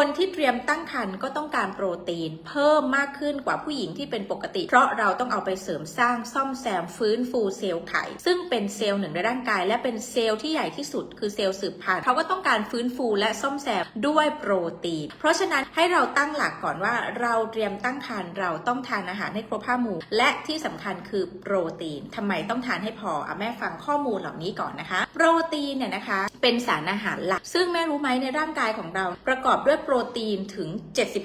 คนที่เตรียมตั้งครรภ์ก็ต้องการโปรตีน เพิ่มมากขึ้นกว่าผู้หญิงที่เป็นปกติ เพราะเราต้องเอาไปเสริมสร้างซ่อมแซมฟื้นฟูเซลล์ไข่ ซึ่งเป็นเซลล์หนึ่งในร่างกาย และเป็นเซลล์ที่ใหญ่ที่สุด คือเซลล์สืบพันธุ์เขาก็ต้องการฟื้นฟูและซ่อมแซมด้วยโปรตีน เพราะฉะนั้นให้เราตั้งหลักก่อนว่าเราเตรียมตั้งครรภ์เราต้องทานอาหารให้ครบห้าหมู่ และที่สำคัญคือโปรตีนทำไมต้องทานให้พออะแม่ฟังข้อมูลเหล่านี้ก่อนนะคะ โปรตีนเนี่ยนะคะ เป็นสารอาหารหลัก ซึ่งแม่รู้ไหมในร่างกายของเรา ประกอบด้วยโปรตีนถึง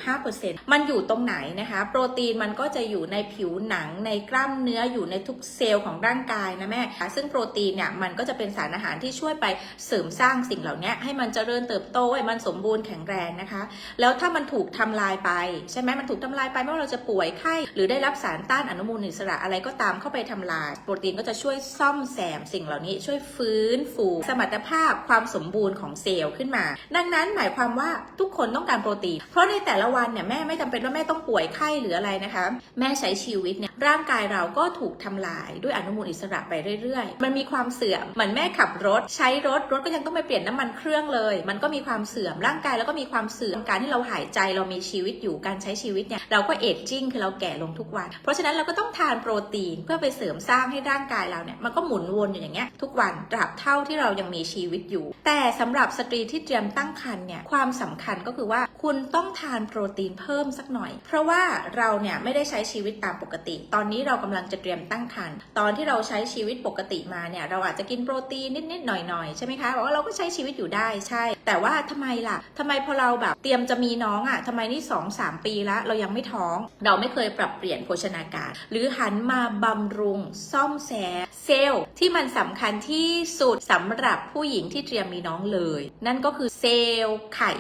75%มันอยู่ตรงไหนนะคะ โปรตีนมันก็จะอยู่ในผิวหนังในกล้ามเนื้ออยู่ในทุกเซลล์ของร่างกายนะแม่ซึ่งโปรตีนเนี่ยมันก็จะเป็นสารอาหารที่ช่วยไปเสริมสร้างสิ่งเหล่านี้ให้มันเจริญเติบโตให้มันสมบูรณ์แข็งแรงนะคะ แล้วถ้ามันถูกทำลายไปใช่ไหมมันถูกทำลายไปไม่ว่าเราจะป่วยไข้หรือได้รับสารต้านอนุมูลอิสระอะไรก็ตามเข้าไปทำลาย โปรตีนก็จะช่วยซ่อมแซมสิ่งเหล่านี้ช่วยฟื้นฟูสมรรถภาพความสมบูรณ์ของเซลล์ขึ้นมา ดังนั้นหมายความว่าทุกคนต้องการโปรตีน เพราะในแต่ละวันเนี่ยแม่ไม่จำเป็นว่าแม่ต้องป่วยไข้หรืออะไรนะคะ แม่ใช้ชีวิตเนี่ยร่างกายเราก็ถูกทำลายด้วยอนุมูลอิสระไปเรื่อย ๆ มันมีความเสื่อมเหมือนแม่ขับรถ ใช้รถรถก็ยังต้องไปเปลี่ยนน้ำมันเครื่องเลย มันก็มีความเสื่อมร่างกายแล้วก็มีความเสื่อมการที่เราหายใจเรามีชีวิตอยู่การใช้ชีวิตเนี่ยเราก็เอจจิ้งคือเราแก่ลงทุกวัน เพราะฉะนั้นเราก็ต้องทานโปรตีนเพื่อไปเสริมสร้างให้ร่างกายเราเนี่ยมันก็หมุนวนอยู่อย่างเงี้ยทุกวันตราบเท่าที่เรายังมีชีวิตอยู่แต่สำหรับสตรีที่เตรียมตั้งครรภ์เนี่ยความสำคัญก็คือว่าคุณต้องทานโปรตีนเพิ่มสักหน่อย เพราะว่าเราเนี่ยไม่ได้ใช้ชีวิตตามปกติ ตอนนี้เรากำลังจะเตรียมตั้งครรภ์ตอนที่เราใช้ชีวิตปกติมาเนี่ยเราอาจจะกินโปรตีนนิดๆหน่อยๆใช่ไหมคะบอกว่าเราก็ใช้ชีวิตอยู่ได้ใช่ แต่ว่าทำไมล่ะทำไมพอเราแบบเตรียมจะมีน้องอะ่ะทำไมนี่สองสามปีแล้วเรายังไม่ท้อง เราไม่เคยปรับเปลี่ยนโภชนาการ หรือหันมาบำรุงซ่อมแซมเซลล์ที่มันสำคัญที่สุดสำหรับผู้หญิงที่ที่เตรียมมีน้องเลย นั่นก็คือเซลล์ไข่